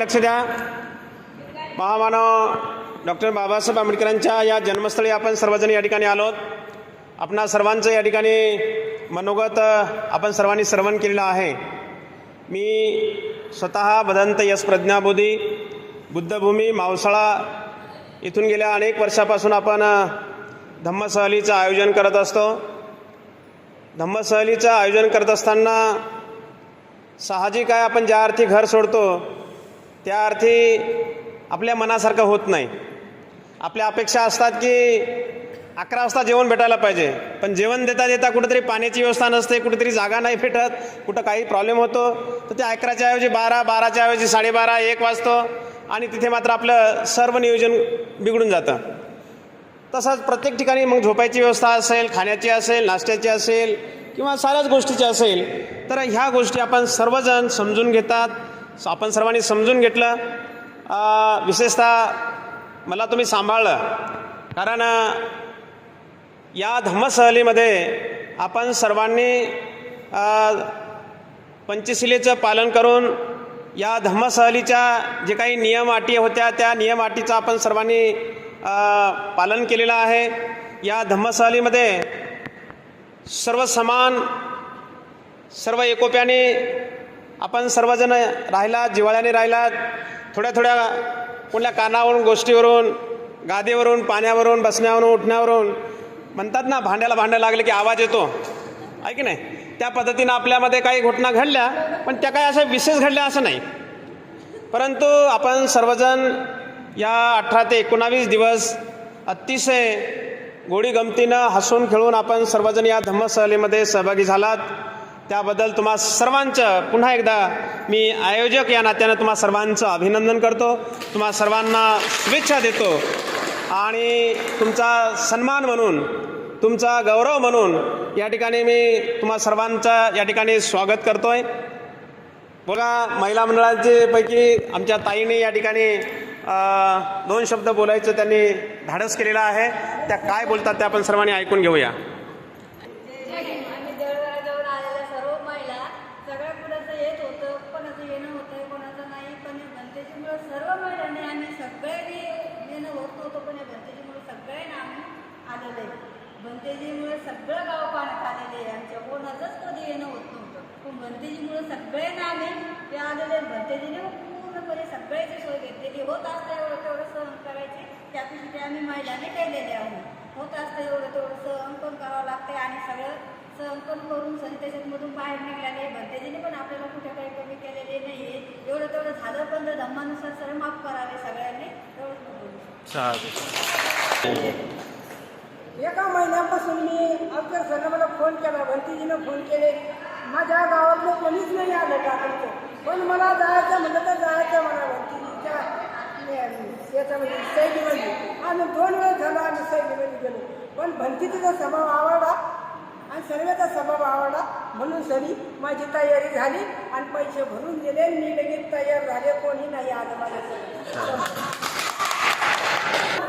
लक्ष द्या. महामानव डॉक्टर बाबासाहेब आंबेडकरांच्या या जन्मस्थळी आपण सर्वजण या ठिकाणी आलोत. आपणा सर्वांचं या ठिकाणी मनोगत आपण सर्वांनी श्रवण केलेलं आहे. मी स्वतः बदंत यश प्रज्ञाबोधी बुद्धभूमी मावसाळा इथून गेल्या अनेक वर्षापासून आपण धम्मसहलीचं आयोजन करत असतो. धम्मसहलीचं आयोजन करत असताना साहजिक आहे आपण ज्या अर्थी घर सोडतो त्या अर्थी आपल्या मनासारखं होत नाही. आपल्या अपेक्षा असतात की अकरा वाजता जेवण भेटायला पाहिजे. पण जेवण देता देता कुठेतरी पाण्याची व्यवस्था नसते कुठेतरी जागा नाही भेटत कुठं काही प्रॉब्लेम होतो. तर ते अकराच्या ऐवजी बारा बाराच्या ऐवजी साडेबारा एक वाजतो आणि तिथे मात्र आपलं सर्व नियोजन बिघडून जातं. तसंच प्रत्येक ठिकाणी मग झोपायची व्यवस्था असेल खाण्याची असेल नाश्त्याची असेल किंवा साऱ्याच गोष्टीची असेल तर ह्या गोष्टी आपण सर्वजण समजून घेतात. आपण सर्वांनी समजून घेतलं. विशेषतः मला तुम्ही सांभाळलं. कारण या धम्मसहलीमध्ये आपण सर्वांनी पंचशिलेचं पालन करून या धम्मसहलीच्या जे काही नियम अटी होत्या त्या नियम अटीचं आपण सर्वांनी पालन केलेलं आहे. या धम्मसहलीमध्ये सर्व समान सर्व एकोप्याने आपण सर्वजण राहिला जिवाळ्याने राहिला थोड्या थोड्या कुठल्या कानावरून गोष्टीवरून गादीवरून पाण्यावरून बसण्यावरून उठण्यावरून म्हणतात ना भांड्याला भांडं लागले की आवाज येतो. आहे की नाही? त्या पद्धतीनं आपल्यामध्ये काही घटना घडल्या पण त्या काही अशा विशेष घडल्या असं नाही. परंतु आपण सर्वजण या अठरा ते एकोणावीस दिवस अतिशय गोडी गमतीनं हसून खेळून आपण सर्वजण या धम्मसहलीमध्ये सहभागी झालात. त्याबद्दल तुम्हा सर्वांचं पुन्हा एकदा मी आयोजक या नात्यानं तुम्हा सर्वांचं अभिनंदन करतो. तुम्हा सर्वांना शुभेच्छा देतो. आणि तुमचा सन्मान म्हणून तुमचा गौरव म्हणून या ठिकाणी मी तुम्हा सर्वांचं या ठिकाणी स्वागत करतोय. बघा महिला मंडळांचे पैकी आमच्या ताईने या ठिकाणी दोन शब्द बोलायचं त्यांनी धाडस केलेला आहे. त्या काय बोलतात ते आपण सर्वांनी ऐकून घेऊया आम्ही देवळाजवळ आलेल्या सर्व महिला सगळ्या कुणाचं येत होतं कोणाचं येणं होतं कोणाचं नाही पण या भंतेजीमुळं सर्व महिलांनी आम्ही सगळ्यांनी येणं होत नव्हतं पण या भंतेजीमुळे सगळ्यांना आम्ही आलेलो आहे भंतेजीमुळे सगळं गाव पाण्यात आलेले आहे आमच्या कोणाचंच कधी येणं होत भंतेजीमुळे सगळ्यांना आम्ही ते आलेले. भंतेजीने पूर्णपणे सगळ्याची सोय घेतलेली. होत असतं एवढं तेवढं सहन करायची. त्यापेक्षा ते आम्ही महिलांनी केलेले आहोत. होत असतं एवढं तेवढं सहन पण करावं लागते आणि सगळं सहन पण करून सण त्याच्यातमधून बाहेर निघाले भंतेजीने पण आपल्याला कुठे काही कमी केलेले नाही आहे एवढं तेवढं झालं पण तर धम्मानुसार सर्व माफ करावे सगळ्यांनी. शकते. एका महिन्यापासून मी अफजल सरला मला फोन केला. भंतीजीनं फोन केले. माझ्या गावातलं कोणीच नाही आलं टाकायचं पण मला जायचं म्हणलं तर जायचं मला की याच्यामध्ये सैलीमध्ये आणि म्हणजे दोन वेळ झाला आम्ही सैलीमध्ये गेलो. पण भंतीचा स्वभाव आवडला आणि सर्वेचा स्वभाव आवडला. म्हणून सरी माझी तयारी झाली आणि पैसे भरून दिले. मी लगेच तयार झाले. कोणी नाही आलं माझ्या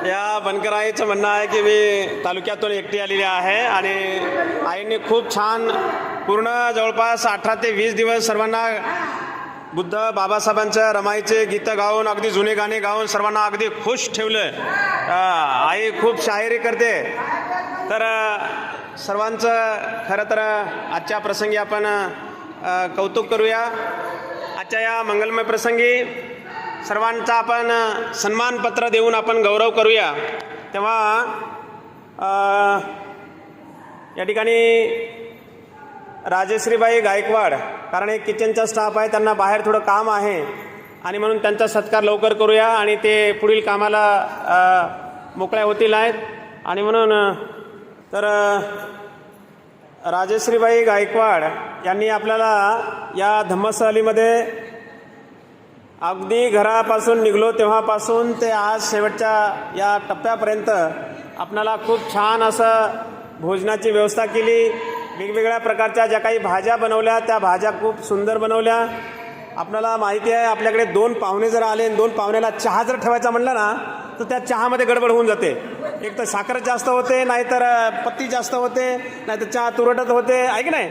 या बनकर आईचं म्हणणं आहे की मी तालुक्यातून एकटी आलेली आहे आणि आईने खूप छान पूर्ण जवळपास अठरा ते वीस दिवस सर्वांना बुद्ध बाबासाहेबांचं रमाईचे गीतं गाऊन अगदी जुने गाणे गाऊन सर्वांना अगदी खुश ठेवलं. आई खूप शायरी करते. तर सर्वांचं खरं तर आजच्या प्रसंगी आपण कौतुक करूया. आजच्या या मंगलमय प्रसंगी सर्वांचा आपण सन्मानपत्र देऊन आपण गौरव करूया. तेव्हा या ठिकाणी राजश्रीबाई गायकवाड कारण एक किचनचा स्टाफ आहे त्यांना बाहेर थोडं काम आहे. आणि म्हणून त्यांचा सत्कार लवकर करूया आणि ते पुढील कामाला मोकळ्या होतील आहेत. आणि म्हणून तर राजेश्रीबाई राजश्रीबाई गायकवाड यांनी आपल्याला या धम्मसहलीमध्ये अगदी घरापासून निघलो तेव्हापासून ते आज शेवटच्या या टप्प्यापर्यंत आपणाला खूप छान असं भोजनाची व्यवस्था केली. वेगवेगळ्या प्रकारच्या ज्या काही भाज्या बनवल्या त्या भाज्या खूप सुंदर बनवल्या. आपल्याला माहिती आहे आपल्याकडे दोन पाहुणे जर आले आणि दोन पाहुण्याला चहा जर ठेवायचा म्हणलं ना तर त्या चहामध्ये गडबड होऊन जाते. एक तर साखर जास्त होते नाहीतर पत्ती जास्त होते नाहीतर चहा तुरटत होते. आहे की नाही?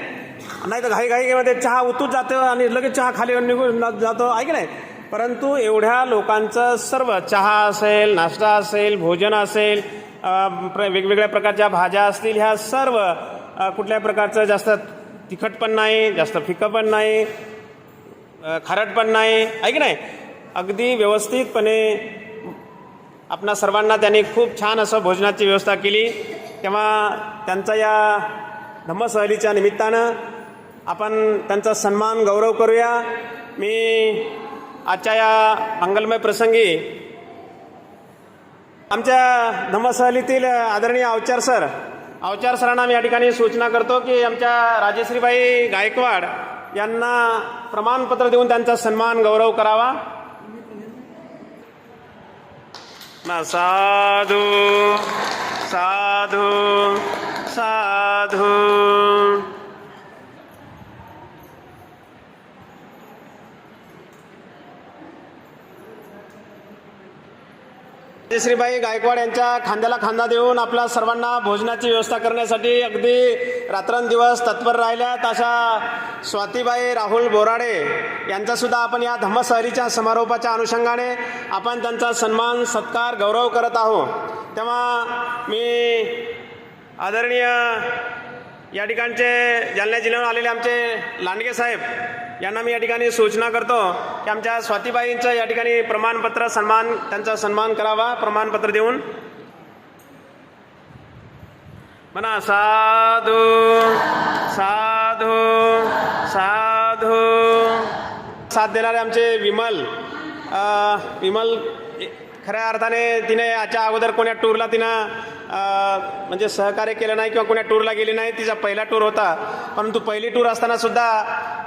नाही तर घाई घाईमध्ये चहा उतूच जातो आणि लगेच चहा खाली निघून जातो. आहे की नाही? परंतु एवढ्या लोकांचं सर्व चहा असेल नाश्ता असेल भोजन असेल प्र वेगवेगळ्या प्रकारच्या भाज्या असतील ह्या सर्व कुठल्याही प्रकारचं जास्त तिखट पण नाही जास्त फिकं पण नाही खारट पण नाही आहे की नाही? अगदी व्यवस्थितपणे आपणा सर्वांना त्यांनी खूप छान असं भोजनाची व्यवस्था केली. तेव्हा त्यांचा या धम्मसहलीच्या निमित्तानं आपण त्यांचा सन्मान गौरव करूया. मी आजच्या या मंगलमय प्रसंगी आमच्या धम्मसहलीतील आदरणीय अवचार सर अवचार सरांना मी या ठिकाणी सूचना करतो की आमच्या राजेश्रीबाई गायकवाड यांना प्रमाणपत्र देऊन त्यांचा सन्मान गौरव करावा. ना साधू साधू साधू. श्रीबाई गायकवाड यांच्या खांद्याला खांदा देऊन आपल्या सर्वांना भोजनाची व्यवस्था करण्यासाठी अगदी रात्रंदिवस तत्पर राहिल्यात अशा स्वातीबाई राहुल बोराडे. यांचासुद्धा आपण या धम्मसहरीच्या समारोपाच्या अनुषंगाने आपण त्यांचा सन्मान सत्कार गौरव करत आहोत. तेव्हा मी आदरणीय या ठिकाणचे जालना जिल्ह्याहून आलेले आमचे लांडगे साहेब यांना मी या ठिकाणी सूचना करतो की आमच्या स्वातीबाईंचं या ठिकाणी प्रमाणपत्र सन्मान त्यांचा सन्मान करावा प्रमाणपत्र देऊन. म्हणा साधू साधू साधू. साथ देणारे आमचे विमल विमल खऱ्या अर्थाने तिने याच्या अगोदर कोण्या टूरला तिनं म्हणजे सहकार्य केलं नाही किंवा कोण्या टूरला गेली नाही तिचा पहिला टूर होता. परंतु पहिली टूर असताना सुद्धा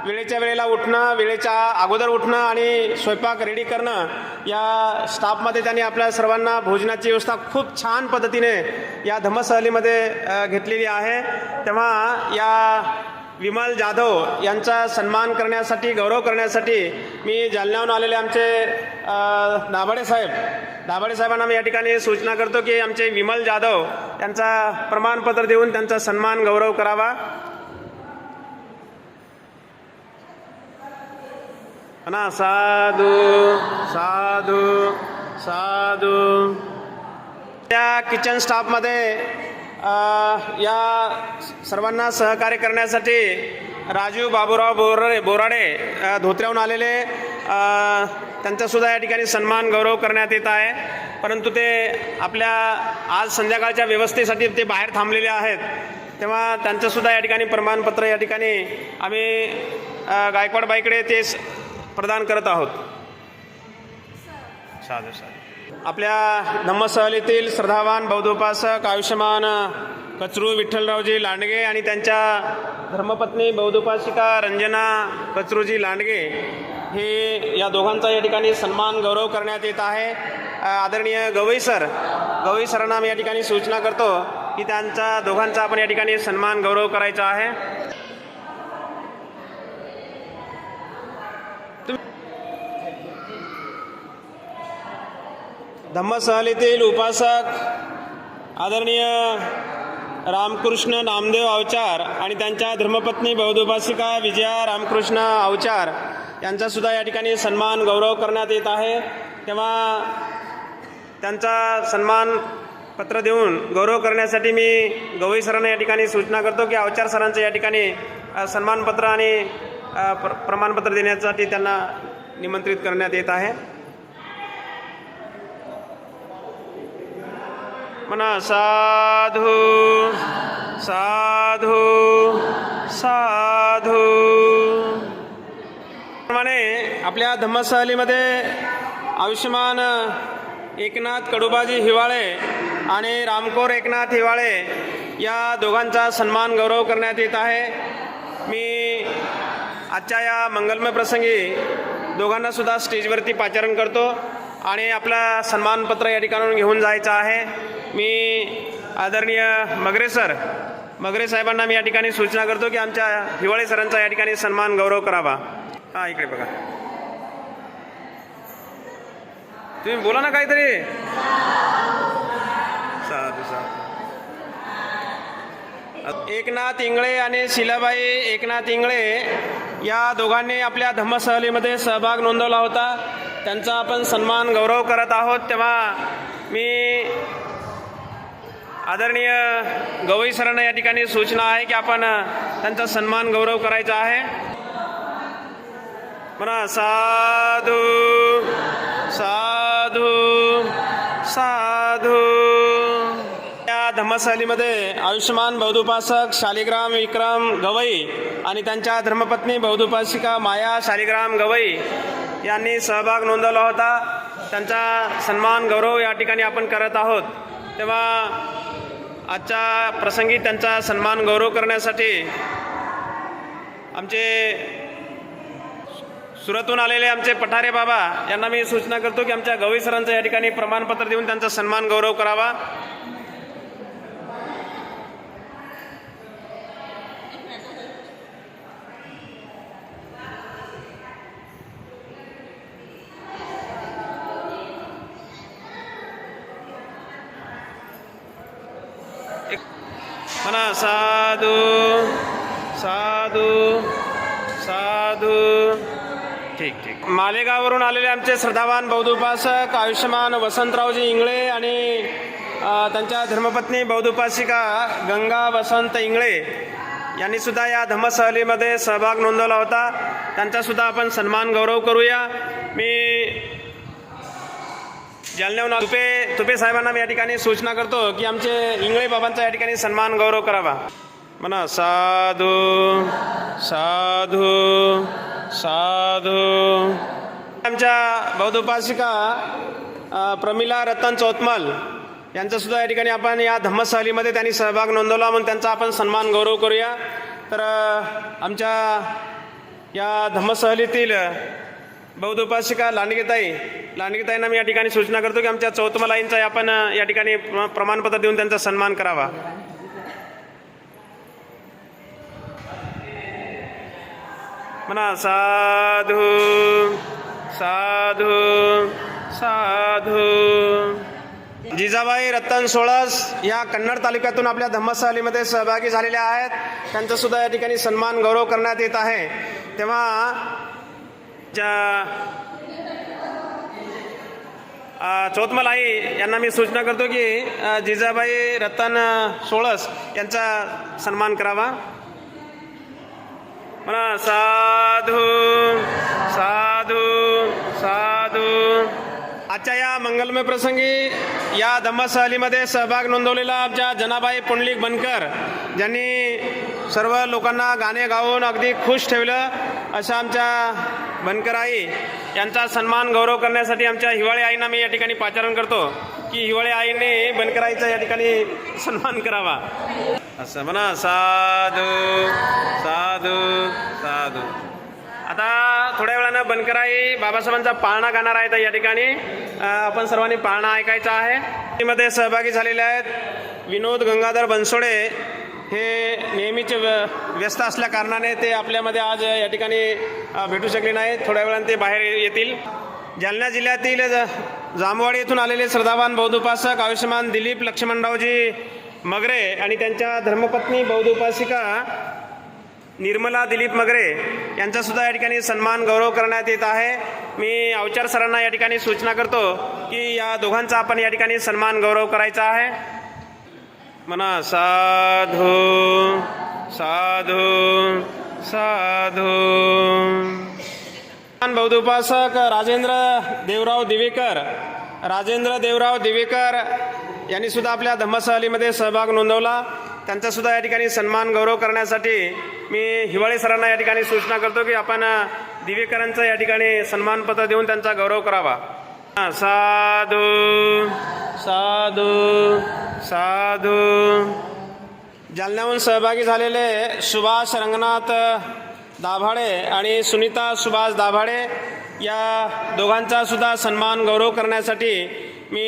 वेळेच्या वेळेला उठणं वेळेच्या अगोदर उठणं आणि स्वयंपाक रेडी करणं या स्टाफमध्ये त्यांनी आपल्या सर्वांना भोजनाची व्यवस्था खूप छान पद्धतीने या धम्मसहलीमध्ये घेतलेली आहे. तेव्हा या विमल जाधव यांचा सन्मान करण्यासाठी गौरव करण्यासाठी मी जालन्याहून आलेले आमचे नाभाडे साहेब. दाभाडे साहेबांना मी या ठिकाणी सूचना करतो की आमचे विमल जाधव यांचा प्रमाणपत्र देऊन त्यांचा सन्मान गौरव करावा. ना साधू साधू साधू. त्या किचन स्टाफमध्ये या सर्वांना सहकार्य करण्यासाठी राजू बाबूराव बोराडे बोराडे धोत्र्याहून आलेले त्यांचासुद्धा या ठिकाणी सन्मान गौरव करण्यात येत आहे. परंतु ते आपल्या आज संध्याकाळच्या व्यवस्थेसाठी ते बाहेर थांबलेले आहेत. तेव्हा त्यांचंसुद्धा या ठिकाणी प्रमाणपत्र या ठिकाणी आम्ही गायकवाडबाईकडे ते प्रदान करत आहोत. साधू साधू. आपल्या धम्मसहलीतील श्रद्धावान बौद्धोपासक आयुष्यमान कचरू विठ्ठलरावजी लांडगे आणि त्यांच्या धर्मपत्नी बौद्धोपासिका रंजना कचरूजी लांडगे हे या दोघांचा या ठिकाणी सन्मान गौरव करण्यात येत आहे. आदरणीय गवई सर गवई सरांना मी या ठिकाणी सूचना करतो की त्यांचा दोघांचा आपण या ठिकाणी सन्मान गौरव करायचा आहे. धम्मसहलीतील उपासक आदरणीय रामकृष्ण नामदेव अवचार आणि त्यांच्या धर्मपत्नी बौद्धोपासिका विजया रामकृष्ण अवचार यांचासुद्धा या ठिकाणी सन्मान गौरव करण्यात येत आहे. तेव्हा त्यांचा सन्मान पत्र देऊन गौरव करण्यासाठी मी गवई सरांना या ठिकाणी सूचना करतो की अवचार सरांचं या ठिकाणी सन्मानपत्र आणि प्र प्रमाणपत्र देण्यासाठी त्यांना निमंत्रित करण्यात येत आहे. म्हणा साधू साधू साधू. प्रमाणे आपल्या धम्मसहलीमध्ये आयुष्यमान एकनाथ कडुबाजी हिवाळे आणि रामकोर एकनाथ हिवाळे या दोघांचा सन्मान गौरव करण्यात येत आहे. मी आजच्या या मंगलमय प्रसंगी दोघांना सुद्धा स्टेजवरती पाचारण करतो आणि आपला सन्मानपत्र या ठिकाणाहून घेऊन जायचं आहे. मी आदरणीय मगरे सर मगरे साहेबांना मी या ठिकाणी सूचना करतो की आमच्या हिवाळे सरांचा या ठिकाणी सन्मान गौरव करावा. हां इकडे बघा. तुम्ही बोला ना काहीतरी. साधू साधू. एकनाथ इंगळे आणि शिलाबाई एकनाथ इंगळे या दोघांनी आपल्या धम्मसहलीमध्ये सहभाग नोंदवला होता. त्यांचा आपण सन्मान गौरव करत आहोत. तेव्हा मी आदरणीय गवई सरांना या ठिकाणी सूचना आहे की आपण त्यांचा सन्मान गौरव करायचा आहे. म्हणा साधू साधू साधू. या धम्मशालीमध्ये आयुष्यमान बौद्धोपासक शालिग्राम विक्रम गवई आणि त्यांच्या धर्मपत्नी बौद्धोपासिका माया शालिग्राम गवई यांनी सहभाग नोंदवला होता. त्यांचा सन्मान गौरव या ठिकाणी आपण करत आहोत. तेव्हा आजच्या प्रसंगी त्यांचा सन्मान गौरव करण्यासाठी आमचे सुरतून आलेले आमचे पठारे बाबा यांना मी सूचना करतो की आमच्या गवई सरांचं या ठिकाणी प्रमाणपत्र देऊन त्यांचा सन्मान गौरव करावा एक- म्हणा साधू साधू साधू ठीक ठीक मालेगाववरून आलेले आमचे श्रद्धावान बौद्ध उपासक आयुष्यमान वसंतरावजी इंगळे आणि त्यांच्या धर्मपत्नी बौद्ध उपासिका गंगा वसंत इंगळे यांनी सुद्धा या धम्मसहलीमध्ये सहभाग नोंदवला होता. त्यांचा सुद्धा आपण सन्मान गौरव करूया. मी जालन्याहून तुपे तुपे साहेबांना मी या ठिकाणी सूचना करतो की आमचे इंगळे बाबांचा या ठिकाणी सन्मान गौरव करावा. म्हणा साधू साधू साधू। आमच्या बौद्ध उपासिका प्रमिला रतन चौतमल यांचा सुद्धा या ठिकाणी आपण या धम्मसहलीमध्ये त्यांनी सहभाग नोंदवला म्हणून त्यांचा आपण सन्मान गौरव करूया. तर आमच्या या धम्मसहलीतील बौद्ध उपासिका लांडगेताई लांडगेताईंना मी या ठिकाणी सूचना करतो की आमच्या चौतमलाईंचा आपण या ठिकाणी प्र- प्रमाणपत्र देऊन त्यांचा सन्मान करावा. म्हणा साधू साधू साधू. जिजाबाई रतन सोळस या कन्नड तालुक्यातून आपल्या धम्मसहलीमध्ये सहभागी झालेल्या आहेत. त्यांचा सुद्धा या ठिकाणी सन्मान गौरव करण्यात येत आहे. तेव्हा ज्या चौतमलाई यांना मी सूचना करतो की जिजाबाई रतन सोळस यांचा सन्मान करावा. म्हणा साधू साधू साधू. आजच्या या मंगलमय प्रसंगी या धम्मसहलीमध्ये सहभाग नोंदवलेला आमच्या जनाबाई पुंडलिक बनकर ज्यांनी सर्व लोकांना गाणे गाऊन अगदी खुश ठेवलं. अशा आमच्या बनकर आई यांचा सन्मान गौरव करण्यासाठी आमच्या हिवाळी आईंना मी या ठिकाणी पाचारण करतो. की हिवाळी आईने बनकर आईचा या ठिकाणी सन्मान करावा. असं म्हणा साधू साधू. साधू आता थोड्या वेळानं बनकराई बाबासाहेबांचा पाळणा गाणार आहे तर या ठिकाणी आपण सर्वांनी पाळणा ऐकायचा आहे. मध्ये सहभागी झालेले आहेत विनोद गंगाधर बनसोडे. हे नेहमीचे व्य- व्यस्त असल्या कारणाने ते आपल्यामध्ये आज या ठिकाणी भेटू शकले नाही थोड्या वेळाने ते बाहेर येतील. जालना जिल्ह्यातील जामवाडी येथून आलेले श्रद्धावान बौद्ध उपासक आयुष्यमान दिलीप लक्ष्मणरावजी मगरे आणि त्यांच्या धर्मपत्नी बौद्ध उपासिका निर्मला दिलीप मगरे यांचासुद्धा या ठिकाणी सन्मान गौरव करण्यात येत आहे. मी अवचार सरांना या ठिकाणी सूचना करतो की या दोघांचा आपण या ठिकाणी सन्मान गौरव करायचा आहे. म्हणा साधू साधू साधू. बौद्धोपासक राजेंद्र देवराव दिवेकर राजेंद्र देवराव दिवेकर यांनी सुद्धा आपल्या धम्मसहलीमध्ये सहभाग नोंदवला. त्यांचासुद्धा या ठिकाणी सन्मान गौरव करण्यासाठी मी हिवाळी सरांना या ठिकाणी सूचना करतो की आपण दिवेकरांचा या ठिकाणी सन्मानपत्र देऊन त्यांचा गौरव करावा. साधू साधू साधू. जालन्याहून सहभागी झालेले सुभाष रंगनाथ दाभाडे आणि सुनीता सुभाष दाभाडे या दोघांचा सुद्धा सन्मान गौरव करण्यासाठी मी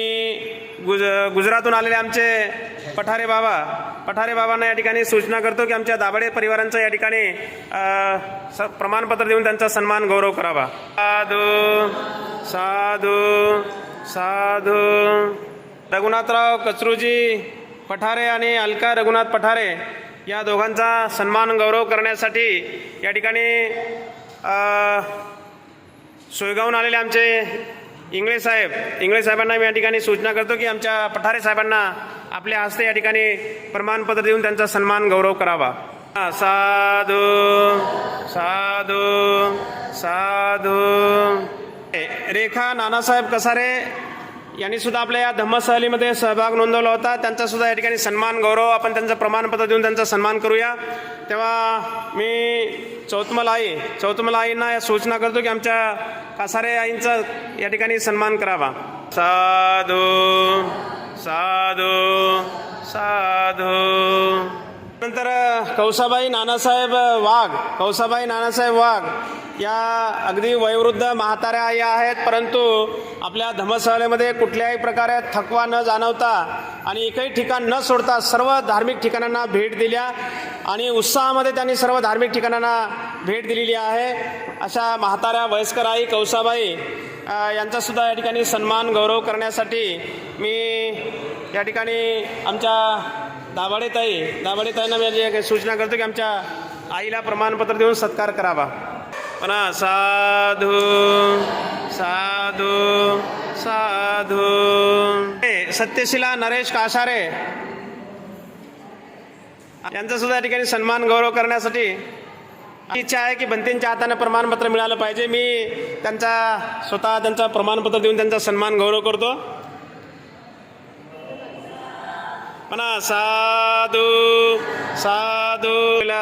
गुज गुजरातहून आलेले आमचे पठारे बाबा. पठारे बाबांना या ठिकाणी सूचना करतो की आमच्या दाभाडे परिवारांचा या ठिकाणी स प्रमाणपत्र देऊन त्यांचा सन्मान गौरव करावा. साधू साधू साधू. रघुनाथराव कचरूजी पठारे आणि अलका रघुनाथ पठारे या दोघांचा सन्मान गौरव करण्यासाठी या ठिकाणी सोयगावून आलेले आमचे इंगळे साहेब इंगळे साहेबांना मी या ठिकाणी सूचना करतो की आमच्या पठारे साहेबांना आपल्या हस्ते या ठिकाणी प्रमाणपत्र देऊन त्यांचा सन्मान गौरव करावा. साधू साधू साधू. रेखा नानासाहेब कसारे यांनी सुद्धा आपल्या या धम्मसहलीमध्ये सहभाग नोंदवला होता. त्यांचा सुद्धा या ठिकाणी सन्मान गौरव आपण त्यांचं प्रमाणपत्र देऊन त्यांचा सन्मान करूया. तेव्हा मी चौतमल आई चौतमल आईंना या सूचना करतो की आमच्या कासारे आईंचा या ठिकाणी सन्मान करावा. साधू साधू साधू. नंतर कौसाबाई नानासाहेब वाघ. कौसाबाई नानासाहेब वाघ या अगदी वयोवृद्ध म्हाताऱ्या या आहेत परंतु आपल्या धर्मशाळेमध्ये कुठल्याही प्रकारे थकवा न जाणवता आणि एकही ठिकाण न सोडता सर्व धार्मिक ठिकाणांना भेट दिल्या आणि उत्साहामध्ये त्यांनी सर्व धार्मिक ठिकाणांना भेट दिलेली आहे. अशा म्हाताऱ्या वयस्कर आई कौसाबाई यांचासुद्धा या ठिकाणी सन्मान गौरव करण्यासाठी मी या ठिकाणी आमच्या दाभाडे ताई दाभाडे ताईंना मी काही सूचना करतो की आमच्या आईला प्रमाणपत्र देऊन सत्कार करावा. पण साधू साधू साधू. सत्यशिला नरेश कासारे. यांचा सुद्धा या ठिकाणी सन्मान गौरव करण्यासाठी इच्छा आहे की बंतींच्या हाताने प्रमाणपत्र मिळालं पाहिजे. मी त्यांचा स्वतः त्यांचा प्रमाणपत्र देऊन त्यांचा सन्मान गौरव करतो. म्हणा साधू साधू।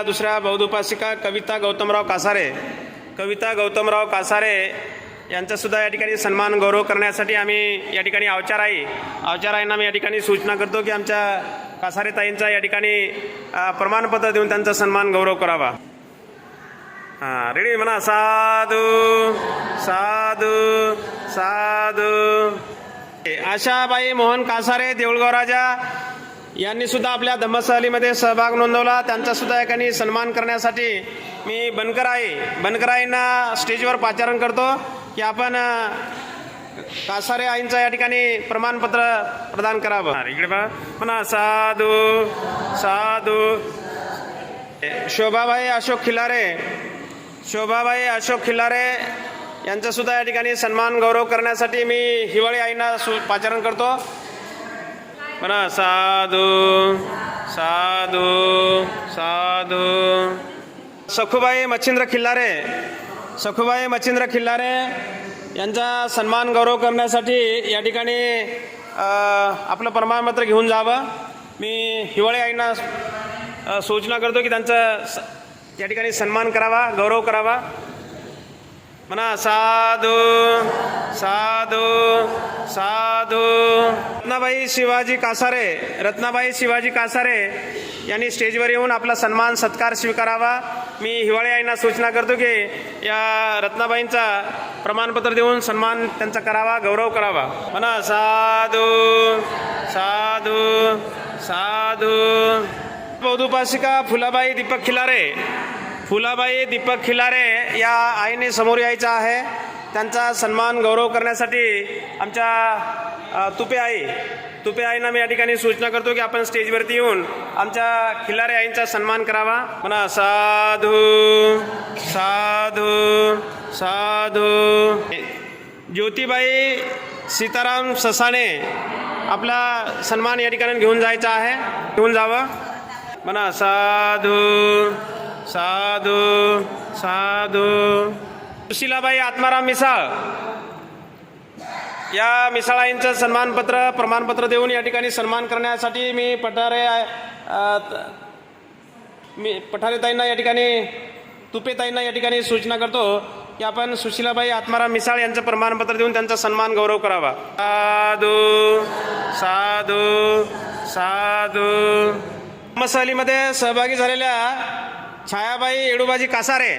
दुसऱ्या बौद्धोपासिका कविता गौतमराव कासारे. कविता गौतमराव कासारे यांचासुद्धा या ठिकाणी सन्मान गौरव करण्यासाठी आम्ही या ठिकाणी अवचाराई अवचाराईंना मी या ठिकाणी सूचना करतो की आमच्या कासारे ताईंचा या ठिकाणी प्रमाणपत्र देऊन त्यांचा सन्मान गौरव करावा. हां रेडी म्हणा साधू साधू साधू. आशाबाई मोहन कासारे देऊळगाव राजा. यांनी सुद्धा आपल्या धम्मसहलीमध्ये सहभाग नोंदवला. त्यांचा सुद्धा या ठिकाणी सन्मान करण्यासाठी मी बनकराई बनकराईंना स्टेजवर पाचारण करतो की आपण कासारे आईंचं या ठिकाणी प्रमाणपत्र प्रदान करावं. इकडे बघा म्हणा साधू साधू. शोभाबाई अशोक खिलारे शोभाबाई अशोक खिल्लारे यांचा सुद्धा या ठिकाणी सन्मान गौरव करण्यासाठी मी हिवाळी आईंना सु पाचारण करतो. म्हणा साधू साधू। साधू सखुबाई मच्छिंद्र खिल्लारे सखुबाई मच्छिंद्र खिल्लारे यांचा सन्मान गौरव करण्यासाठी या ठिकाणी आपलं प्रमाणपत्र घेऊन जावं. मी हिवाळे आईंना सूचना करतो की त्यांचं स- या ठिकाणी सन्मान करावा गौरव करावा. म्हणा साधू साधू साधू। रत्नाबाई शिवाजी कासारे रत्नाबाई शिवाजी कासारे यांनी स्टेजवर येऊन आपला सन्मान सत्कार स्वीकारावा. मी हिवाळी आईना सूचना करतो की या रत्नाबाईंचा प्रमाणपत्र देऊन सन्मान त्यांचा करावा गौरव करावा. म्हणा साधू साधू साधू. बौद्धोपासिका फुलाबाई दीपक खिलारे. फुलाबाई दीपक खिलारे या आईने समोर यायचं आहे. त्यांचा सन्मान गौरव करण्यासाठी आमच्या तुपे आई तुपे आईंना मी या ठिकाणी सूचना करतो की आपण स्टेजवरती येऊन आमच्या खिल्लारे आईंचा सन्मान करावा. म्हणा साधू साधू साधू. ज्योतिबाई सीताराम ससाणे आपला सन्मान या ठिकाणी घेऊन जायचा आहे. घेऊन जावं. म्हणा साधू साधू साधू. सुशिलाबाई आत्माराम मिसाळ. या मिसाळाईंचं सन्मानपत्र प्रमाणपत्र देऊन या ठिकाणी सन्मान करण्यासाठी मी पठारे मी पठारेताईंना या ठिकाणी तुपेताईंना या ठिकाणी सूचना करतो की आपण सुशिलाबाई आत्माराम मिसाळ यांचं प्रमाणपत्र देऊन त्यांचा सन्मान गौरव करावा. साधू साधू साधू. मसालीमध्ये सहभागी झालेल्या छायाबाई येडूबाजी कासारे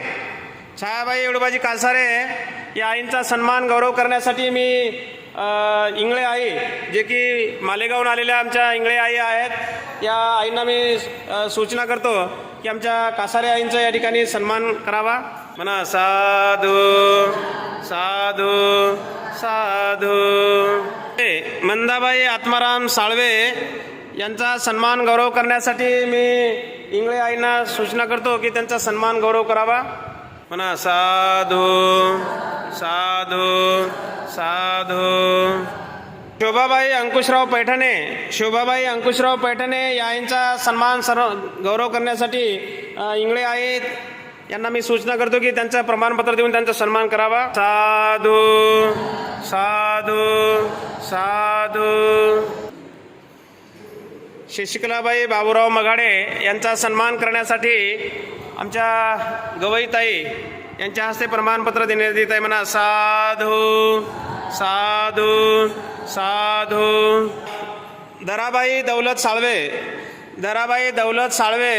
छायाबाई एवढबाजी कासारे या आईंचा सन्मान गौरव करण्यासाठी मी इंगळे आई जे की मालेगावहून आलेल्या आमच्या इंगळे आई आहेत या आईंना मी सूचना करतो की आमच्या कासारे आईंचा या ठिकाणी सन्मान करावा. म्हणा साधू साधू साधू. मंदाबाई आत्माराम साळवे यांचा सन्मान गौरव करण्यासाठी मी इंगळे आईंना सूचना करतो की त्यांचा सन्मान गौरव करावा. म्हणा साधू साधू साधू। शोभाबाई अंकुशराव पैठणे शोभाबाई अंकुशराव पैठणे यांचा सन्मान सर्व गौरव करण्यासाठी इंगळे आहेत. यांना मी सूचना करतो की त्यांचं प्रमाणपत्र देऊन त्यांचा सन्मान करावा. साधू साधू साधू। शशिकलाबाई बाबूराव मघाडे यांचा सन्मान करण्यासाठी आमच्या गवईताई यांच्या हस्ते प्रमाणपत्र देण्यात येत आहे म्हणा. साधू साधू साधू. दराबाई दौलत साळवे दराबाई दौलत साळवे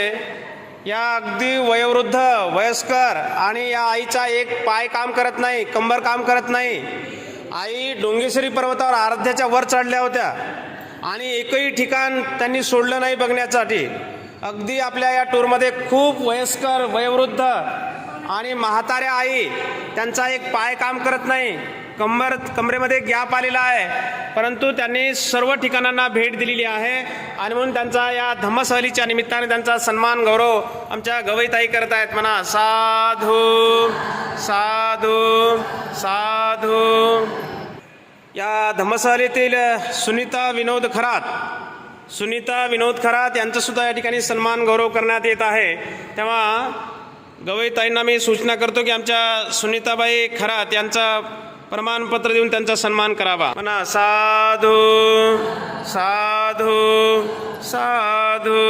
या अगदी वयोवृद्ध वयस्कर आणि या आईचा एक पाय काम करत नाही कंबर काम करत नाही. आई डोंगेश्वरी पर्वतावर आराध्याच्या वर चढल्या होत्या आणि एकही ठिकाण त्यांनी सोडलं नाही बघण्यासाठी. अगदी आपल्या या टूरमध्ये खूप वयस्कर वयोवृद्ध आणि म्हाताऱ्या आई त्यांचा एक पाय काम करत नाही. कंबर कमरेमध्ये गॅप आलेला आहे. परंतु त्यांनी सर्व ठिकाणांना भेट दिलेली आहे आणि म्हणून त्यांचा या धम्मसहलीच्या निमित्ताने त्यांचा सन्मान गौरव आमच्या गवईताई करत आहेत. म्हणा साधू साधू साधू. या धम्मसहलीतील सुनीता विनोद खरात सुनीता विनोद खरात यांचासुद्धा या ठिकाणी सन्मान गौरव करण्यात येत आहे. तेव्हा गवईताईंना मी सूचना करतो की आमच्या सुनीताबाई खरात यांचा प्रमाणपत्र देऊन त्यांचा सन्मान करावा. म्हणा साधू साधू साधू.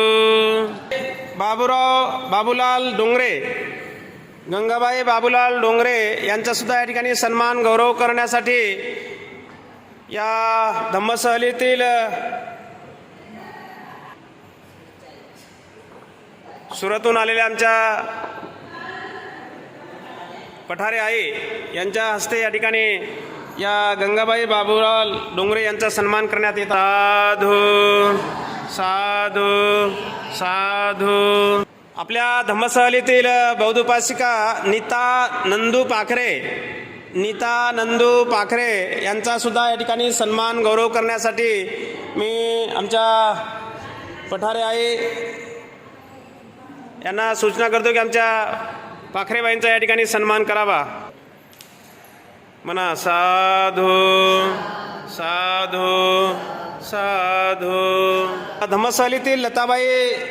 बाबूराव बाबूलाल डोंगरे गंगाबाई बाबूलाल डोंगरे यांचासुद्धा या ठिकाणी सन्मान गौरव करण्यासाठी या धम्मसहलीतील सुरतहून आलेल्या आमच्या पठारे आई यांच्या हस्ते या ठिकाणी या गंगाबाई बाबूराव डोंगरे यांचा सन्मान करण्यात येत साधू साधू साधू. आपल्या धम्मसहलीतील बौद्ध उपासिका नीता नंदू पाखरे नीता नंदू पाखरे यांचा सुद्धा या ठिकाणी सन्मान गौरव करण्यासाठी मी आमच्या पठारे आई यांना सूचना करतो की आमच्या पाखरेबाईंचा या ठिकाणी सन्मान करावा. म्हणा साधू साधू साधू. धम्मसालीतील लताबाई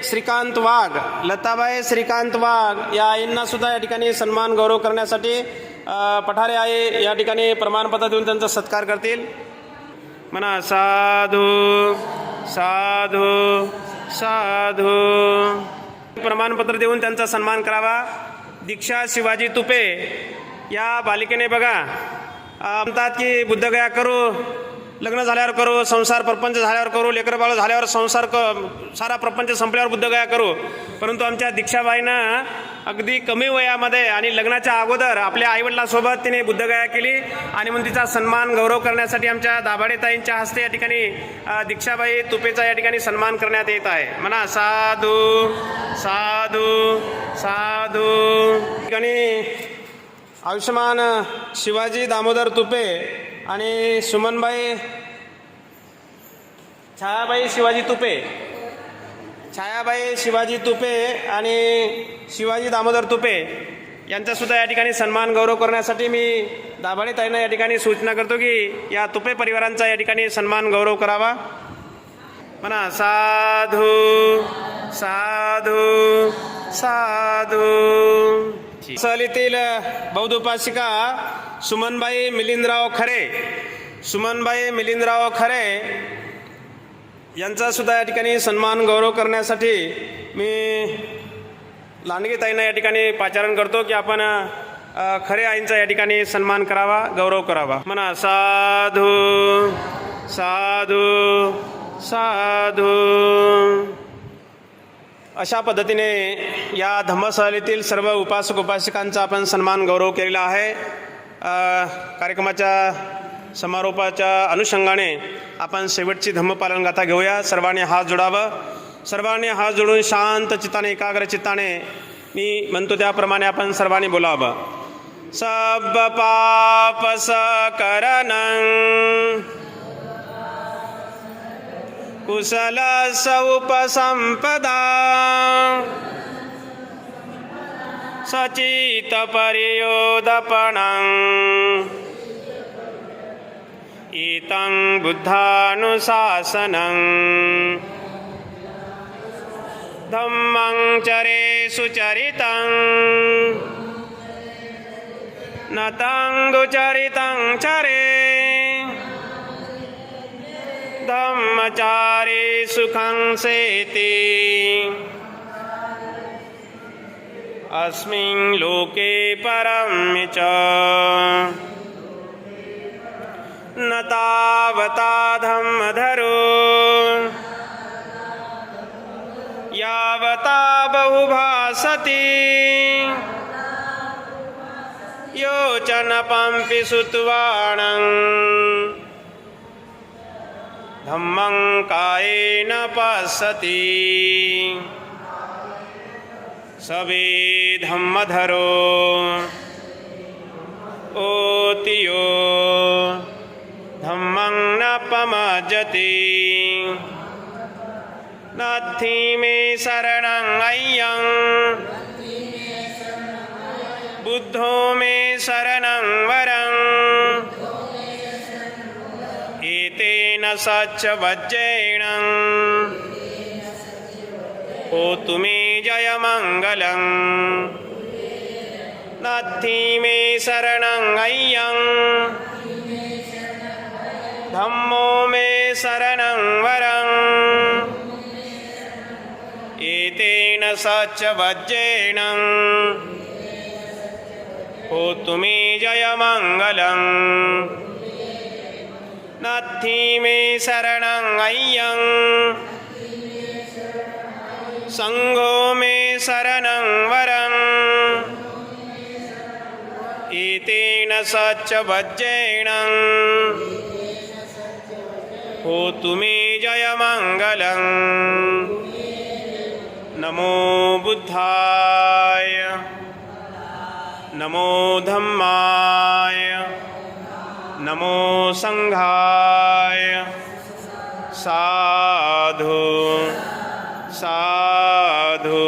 श्रीकांत वाघ लताबाई श्रीकांत वाघ या आईंना सुद्धा या ठिकाणी सन्मान गौरव करण्यासाठी पठारे आई या ठिकाणी प्रमाणपत्र देऊन त्यांचा सत्कार करतील. म्हणा साधू साधू साधू. प्रमाणपत्र देऊन त्यांचा सन्मान करावा. दीक्षा शिवाजी तुपे या बालिकेने बघा. म्हणतात की बुद्धगया करू. लग्न झाल्यावर करू संसार प्रपंच झाल्यावर करू लेकरं बाळ झाल्यावर संसार क सारा प्रपंच संपल्यावर बुद्धगया करू. परंतु आमच्या दीक्षाबाईनं अगदी कमी वयामध्ये आणि लग्नाच्या अगोदर आपल्या आईवडिलांसोबत तिने बुद्धगया केली आणि म्हणून तिचा सन्मान गौरव करण्यासाठी आमच्या दाभाडेताईंच्या हस्ते या ठिकाणी दीक्षाबाई तुपेचा या ठिकाणी सन्मान करण्यात येत आहे. म्हणा साधू साधू साधू. ठिकाणी आयुष्यमान शिवाजी दामोदर तुपे आणि सुमनबाई छायाबाई शिवाजी तुपे. छायाबाई शिवाजी तुपे आणि शिवाजी दामोदर तुपे यांचासुद्धा या ठिकाणी सन्मान गौरव करण्यासाठी मी दाभाडे ताईंना या ठिकाणी सूचना करतो की या तुपे परिवारांचा या ठिकाणी सन्मान गौरव करावा. म्हणा साधू साधू साधू. सहलीतील बौद्ध उपासिका सुमनबाई मिलिंदराव खरे. सुमनबाई मिलिंदराव खरे यांचा सुद्धा या ठिकाणी सन्मान गौरव करण्यासाठी मी लांडगेताईंना या ठिकाणी पाचारण करतो की आपण खरे आईंचा या ठिकाणी सन्मान करावा गौरव करावा. म्हणा साधू साधू साधू. अशा पद्धतीने या धम्मसहलीतील सर्व उपासक उपासिकांचा आपण सन्मान गौरव केलेला आहे. कार्यक्रमाच्या समारोपाच्या अनुषंगाने आपण शेवटची धम्मपालन गाथा घेऊया. सर्वांनी हात जोडावं. सर्वांनी हात जोडून शांत चित्ताने एकाग्र चित्ताने मी म्हणतो त्याप्रमाणे आपण सर्वांनी बोलावं. सब पाप करण कुशल सौपसंपदा. सचितपर्योदपणम्। इतं बुद्धानुशासनम्। धम्मं चरे सुचरितं न दुचरितं चरे। धम्मचारे सुखं सेति अस्मिन् लोके परं च। न तावता धम्मधरो। यावता बहुभासति योचनपम्पि सुत्वाणम् धम्मं कायेन पश्यति। सवे धम्मधरो ओतियो। धम्मं न पमजति। नत्थि मे शरणं अय्यं। बुद्धो मे शरणं वरं। एतेन सच्च वज्रेण। होतु मे जयमङ्गलम्। नत्थि मे शरणं अय्यं धम्मो मे शरणं वरम्। एतेन सच्च वज्रेण होतु मे जयमङ्गलम्। नत्थि मे शरणं अय्यं सङ्गो मे शरणं वरम्। एतेन सच्च वज्रेण होतु मे जयमङ्गलम्। नमो बुद्धाय। नमो धम्माय। नमो सङ्घाय। साधु। साधु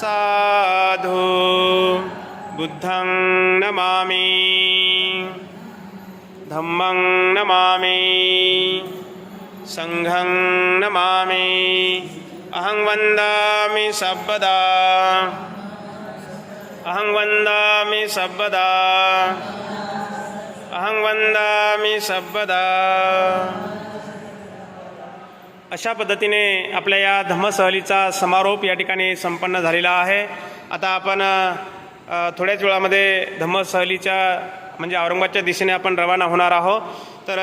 साधु बुद्धं नमामि धम्मं नमामि सङ्घं नमामि अहं वन्दामि सर्वदा अहं वन्दामि सर्वदा अहं वंदामि सर्वदा अशा पद्धतीने आपल्या या धम्मसहलीचा समारोप या ठिकाणी संपन्न झालेला आहे. आता आपण थोड्याच वेळामध्ये धम्मसहलीच्या म्हणजे औरंगाबादच्या दिशेने आपण रवाना होणार आहोत. तर